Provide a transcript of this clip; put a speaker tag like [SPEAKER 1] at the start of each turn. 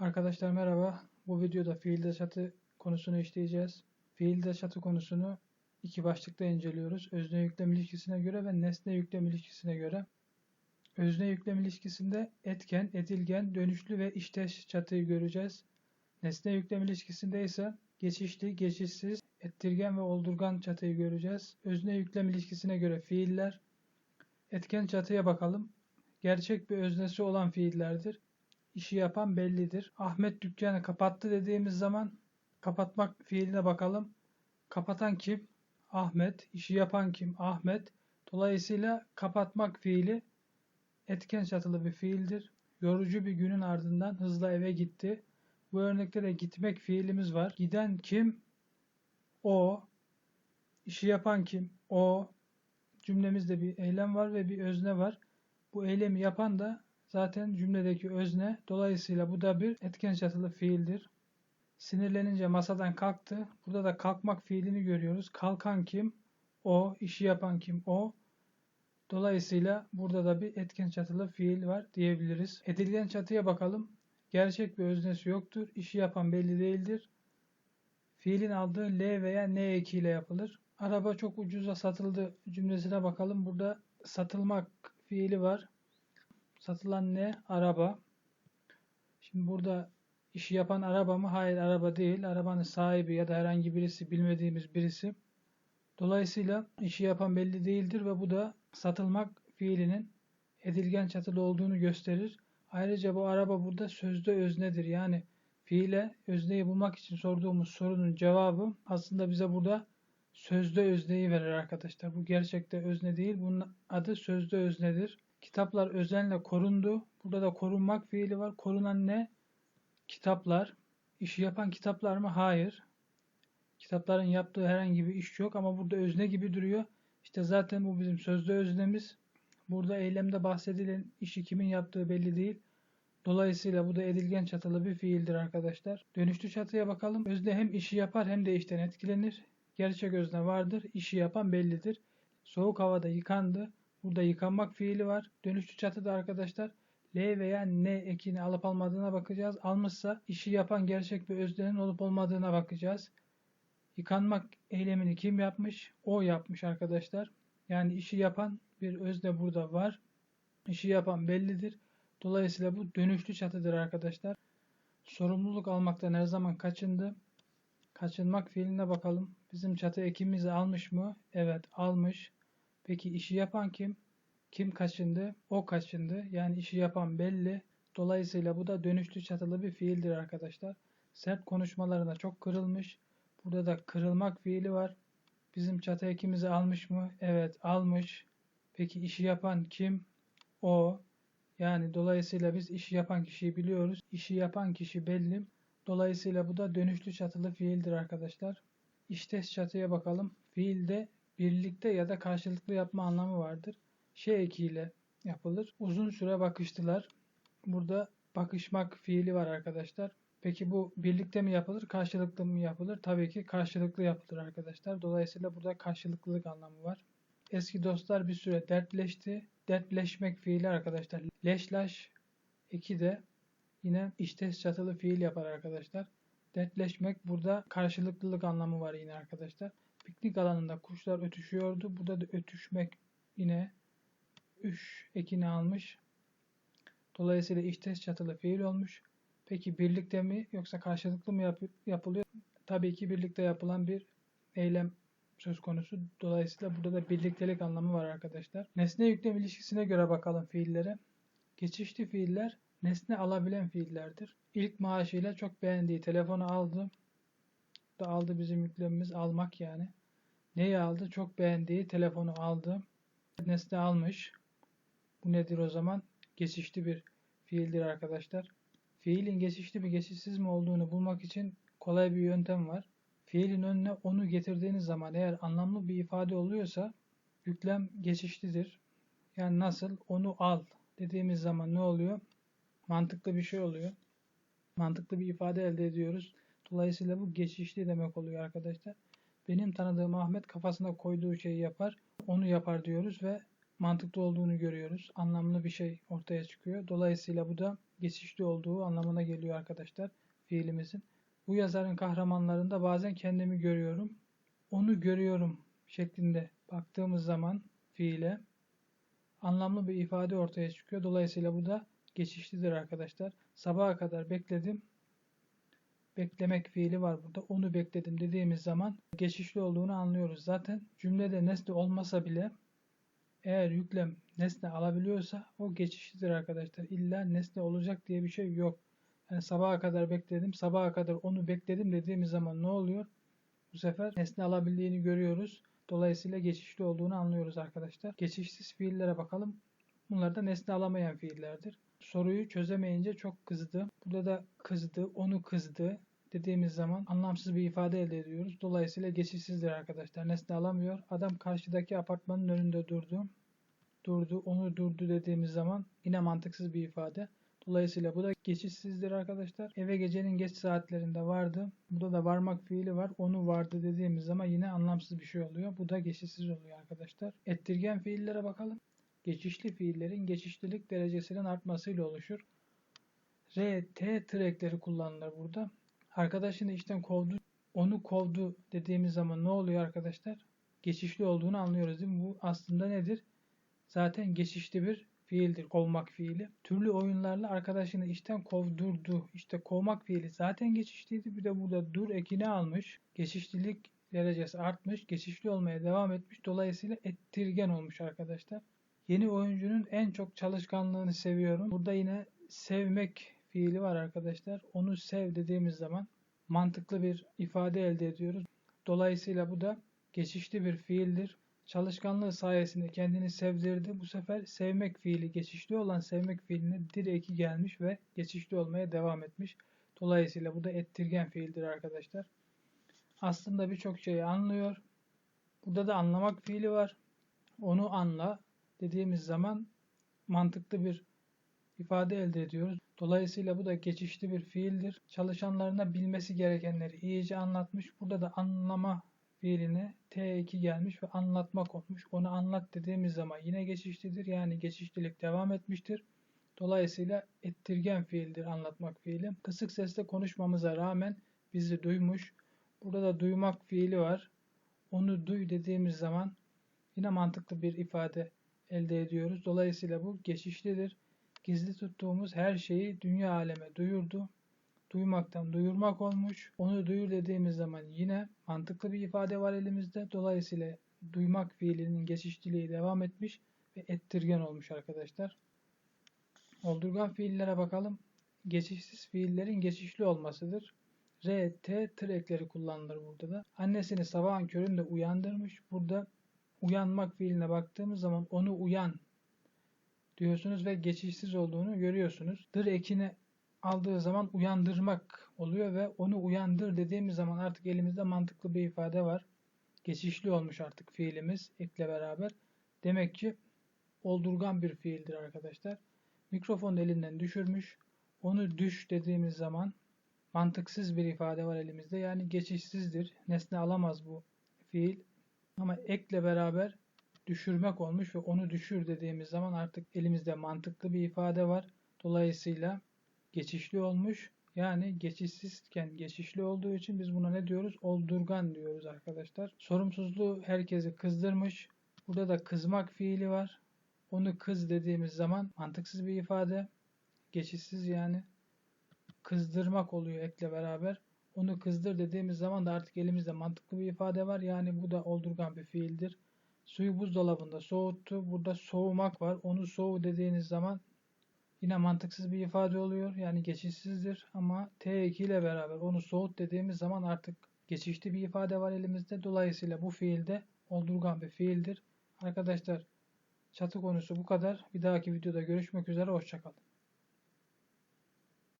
[SPEAKER 1] Arkadaşlar merhaba. Bu videoda fiilde çatı konusunu işleyeceğiz. Fiilde çatı konusunu iki başlıkta inceliyoruz. Özne yüklem ilişkisine göre ve nesne yüklem ilişkisine göre. Özne yüklem ilişkisinde etken, edilgen, dönüşlü ve işteş çatıyı göreceğiz. Nesne yüklem ilişkisinde ise geçişli, geçişsiz, ettirgen ve oldurgan çatıyı göreceğiz. Özne yüklem ilişkisine göre fiiller. Etken çatıya bakalım. Gerçek bir öznesi olan fiillerdir işi yapan bellidir. Ahmet dükkanı kapattı dediğimiz zaman kapatmak fiiline bakalım. Kapatan kim? Ahmet. İşi yapan kim? Ahmet. Dolayısıyla kapatmak fiili etken çatılı bir fiildir. Yorucu bir günün ardından hızla eve gitti. Bu örnekte de gitmek fiilimiz var. Giden kim? O. İşi yapan kim? O. Cümlemizde bir eylem var ve bir özne var. Bu eylemi yapan da zaten cümledeki özne. Dolayısıyla bu da bir etken çatılı fiildir. Sinirlenince masadan kalktı. Burada da kalkmak fiilini görüyoruz. Kalkan kim? O. işi yapan kim? O. Dolayısıyla burada da bir etken çatılı fiil var diyebiliriz. Edilgen çatıya bakalım. Gerçek bir öznesi yoktur. İşi yapan belli değildir. Fiilin aldığı L veya N ekiyle yapılır. Araba çok ucuza satıldı cümlesine bakalım. Burada satılmak fiili var. Satılan ne? Araba. Şimdi burada işi yapan araba mı? Hayır araba değil. Arabanın sahibi ya da herhangi birisi bilmediğimiz birisi. Dolayısıyla işi yapan belli değildir ve bu da satılmak fiilinin edilgen çatılı olduğunu gösterir. Ayrıca bu araba burada sözde öznedir. Yani fiile özneyi bulmak için sorduğumuz sorunun cevabı aslında bize burada sözde özneyi verir arkadaşlar. Bu gerçekte özne değil. Bunun adı sözde öznedir. Kitaplar özenle korundu. Burada da korunmak fiili var. Korunan ne? Kitaplar. İşi yapan kitaplar mı? Hayır. Kitapların yaptığı herhangi bir iş yok ama burada özne gibi duruyor. İşte zaten bu bizim sözde öznemiz. Burada eylemde bahsedilen işi kimin yaptığı belli değil. Dolayısıyla bu da edilgen çatılı bir fiildir arkadaşlar. Dönüşlü çatıya bakalım. Özne hem işi yapar hem de işten etkilenir. Gerçek özne vardır. İşi yapan bellidir. Soğuk havada yıkandı. Burada yıkanmak fiili var. Dönüşlü çatıda arkadaşlar L veya N ekini alıp almadığına bakacağız. Almışsa işi yapan gerçek bir öznenin olup olmadığına bakacağız. Yıkanmak eylemini kim yapmış? O yapmış arkadaşlar. Yani işi yapan bir özne burada var. İşi yapan bellidir. Dolayısıyla bu dönüşlü çatıdır arkadaşlar. Sorumluluk almaktan her zaman kaçındı. Kaçınmak fiiline bakalım. Bizim çatı ekimizi almış mı? Evet almış. Peki işi yapan kim? Kim kaçındı? O kaçındı. Yani işi yapan belli. Dolayısıyla bu da dönüşlü çatılı bir fiildir arkadaşlar. Sert konuşmalarına çok kırılmış. Burada da kırılmak fiili var. Bizim çatı ekimizi almış mı? Evet almış. Peki işi yapan kim? O. Yani dolayısıyla biz işi yapan kişiyi biliyoruz. İşi yapan kişi belli. Dolayısıyla bu da dönüşlü çatılı fiildir arkadaşlar. İştes çatıya bakalım. Fiilde birlikte ya da karşılıklı yapma anlamı vardır. Şey ekiyle yapılır. Uzun süre bakıştılar. Burada bakışmak fiili var arkadaşlar. Peki bu birlikte mi yapılır, karşılıklı mı yapılır? Tabii ki karşılıklı yapılır arkadaşlar. Dolayısıyla burada karşılıklılık anlamı var. Eski dostlar bir süre dertleşti. Dertleşmek fiili arkadaşlar. Leşlaş eki de yine iştes çatılı fiil yapar arkadaşlar. Dertleşmek burada karşılıklılık anlamı var yine arkadaşlar. Piknik alanında kuşlar ötüşüyordu. Burada da ötüşmek yine üş ekini almış. Dolayısıyla iştes çatılı fiil olmuş. Peki birlikte mi yoksa karşılıklı mı yap yapılıyor? Tabii ki birlikte yapılan bir eylem söz konusu. Dolayısıyla burada da birliktelik anlamı var arkadaşlar. Nesne yüklem ilişkisine göre bakalım fiillere. Geçişli fiiller nesne alabilen fiillerdir. İlk maaşıyla çok beğendiği telefonu aldı. Da aldı bizim yüklemimiz almak yani. Neyi aldı? Çok beğendiği telefonu aldı. Nesne almış. Bu nedir o zaman? Geçişli bir fiildir arkadaşlar. Fiilin geçişli mi geçişsiz mi olduğunu bulmak için kolay bir yöntem var. Fiilin önüne onu getirdiğiniz zaman eğer anlamlı bir ifade oluyorsa yüklem geçişlidir. Yani nasıl? Onu al dediğimiz zaman ne oluyor? Mantıklı bir şey oluyor. Mantıklı bir ifade elde ediyoruz. Dolayısıyla bu geçişli demek oluyor arkadaşlar. Benim tanıdığım Ahmet kafasına koyduğu şeyi yapar. Onu yapar diyoruz ve mantıklı olduğunu görüyoruz. Anlamlı bir şey ortaya çıkıyor. Dolayısıyla bu da geçişli olduğu anlamına geliyor arkadaşlar fiilimizin. Bu yazarın kahramanlarında bazen kendimi görüyorum. Onu görüyorum şeklinde baktığımız zaman fiile anlamlı bir ifade ortaya çıkıyor. Dolayısıyla bu da geçişlidir arkadaşlar. Sabaha kadar bekledim. Beklemek fiili var burada. Onu bekledim dediğimiz zaman geçişli olduğunu anlıyoruz. Zaten cümlede nesne olmasa bile eğer yüklem nesne alabiliyorsa o geçişlidir arkadaşlar. İlla nesne olacak diye bir şey yok. Yani sabaha kadar bekledim, sabaha kadar onu bekledim dediğimiz zaman ne oluyor? Bu sefer nesne alabildiğini görüyoruz. Dolayısıyla geçişli olduğunu anlıyoruz arkadaşlar. Geçişsiz fiillere bakalım. Bunlar da nesne alamayan fiillerdir. Soruyu çözemeyince çok kızdı. Burada da kızdı, onu kızdı dediğimiz zaman anlamsız bir ifade elde ediyoruz. Dolayısıyla geçişsizdir arkadaşlar. Nesne alamıyor. Adam karşıdaki apartmanın önünde durdu. Durdu, onu durdu dediğimiz zaman yine mantıksız bir ifade. Dolayısıyla bu da geçişsizdir arkadaşlar. Eve gecenin geç saatlerinde vardı. Burada da varmak fiili var. Onu vardı dediğimiz zaman yine anlamsız bir şey oluyor. Bu da geçişsiz oluyor arkadaşlar. Ettirgen fiillere bakalım. Geçişli fiillerin geçişlilik derecesinin artmasıyla oluşur. R, T trekleri kullanılır burada. Arkadaşını işten kovdu, onu kovdu dediğimiz zaman ne oluyor arkadaşlar? Geçişli olduğunu anlıyoruz değil mi? Bu aslında nedir? Zaten geçişli bir fiildir kovmak fiili. Türlü oyunlarla arkadaşını işten kovdurdu. İşte kovmak fiili zaten geçişliydi. Bir de burada dur ekini almış. Geçişlilik derecesi artmış. Geçişli olmaya devam etmiş. Dolayısıyla ettirgen olmuş arkadaşlar. Yeni oyuncunun en çok çalışkanlığını seviyorum. Burada yine sevmek fiili var arkadaşlar. Onu sev dediğimiz zaman mantıklı bir ifade elde ediyoruz. Dolayısıyla bu da geçişli bir fiildir. Çalışkanlığı sayesinde kendini sevdirdi. Bu sefer sevmek fiili geçişli olan sevmek fiiline dir eki gelmiş ve geçişli olmaya devam etmiş. Dolayısıyla bu da ettirgen fiildir arkadaşlar. Aslında birçok şeyi anlıyor. Burada da anlamak fiili var. Onu anla dediğimiz zaman mantıklı bir ifade elde ediyoruz. Dolayısıyla bu da geçişli bir fiildir. Çalışanlarına bilmesi gerekenleri iyice anlatmış. Burada da anlama fiiline T2 gelmiş ve anlatmak olmuş. Onu anlat dediğimiz zaman yine geçişlidir. Yani geçişlilik devam etmiştir. Dolayısıyla ettirgen fiildir anlatmak fiili. Kısık sesle konuşmamıza rağmen bizi duymuş. Burada da duymak fiili var. Onu duy dediğimiz zaman yine mantıklı bir ifade elde ediyoruz. Dolayısıyla bu geçişlidir. Gizli tuttuğumuz her şeyi dünya aleme duyurdu. Duymaktan duyurmak olmuş. Onu duyur dediğimiz zaman yine mantıklı bir ifade var elimizde. Dolayısıyla duymak fiilinin geçişliliği devam etmiş ve ettirgen olmuş arkadaşlar. Oldurgan fiillere bakalım. Geçişsiz fiillerin geçişli olmasıdır. R, T tır ekleri kullanılır burada da. Annesini sabahın köründe uyandırmış. Burada uyanmak fiiline baktığımız zaman onu uyan diyorsunuz ve geçişsiz olduğunu görüyorsunuz. Dır ekini aldığı zaman uyandırmak oluyor ve onu uyandır dediğimiz zaman artık elimizde mantıklı bir ifade var. Geçişli olmuş artık fiilimiz ekle beraber. Demek ki oldurgan bir fiildir arkadaşlar. Mikrofon elinden düşürmüş. Onu düş dediğimiz zaman mantıksız bir ifade var elimizde. Yani geçişsizdir. Nesne alamaz bu fiil. Ama ekle beraber düşürmek olmuş ve onu düşür dediğimiz zaman artık elimizde mantıklı bir ifade var. Dolayısıyla geçişli olmuş. Yani geçişsizken geçişli olduğu için biz buna ne diyoruz? Oldurgan diyoruz arkadaşlar. Sorumsuzluğu herkesi kızdırmış. Burada da kızmak fiili var. Onu kız dediğimiz zaman mantıksız bir ifade. Geçişsiz yani. Kızdırmak oluyor ekle beraber. Onu kızdır dediğimiz zaman da artık elimizde mantıklı bir ifade var. Yani bu da oldurgan bir fiildir. Suyu buzdolabında soğuttu. Burada soğumak var. Onu soğu dediğiniz zaman yine mantıksız bir ifade oluyor. Yani geçişsizdir ama T2 ile beraber onu soğut dediğimiz zaman artık geçişli bir ifade var elimizde. Dolayısıyla bu fiilde oldurgan bir fiildir. Arkadaşlar çatı konusu bu kadar. Bir dahaki videoda görüşmek üzere. Hoşçakalın.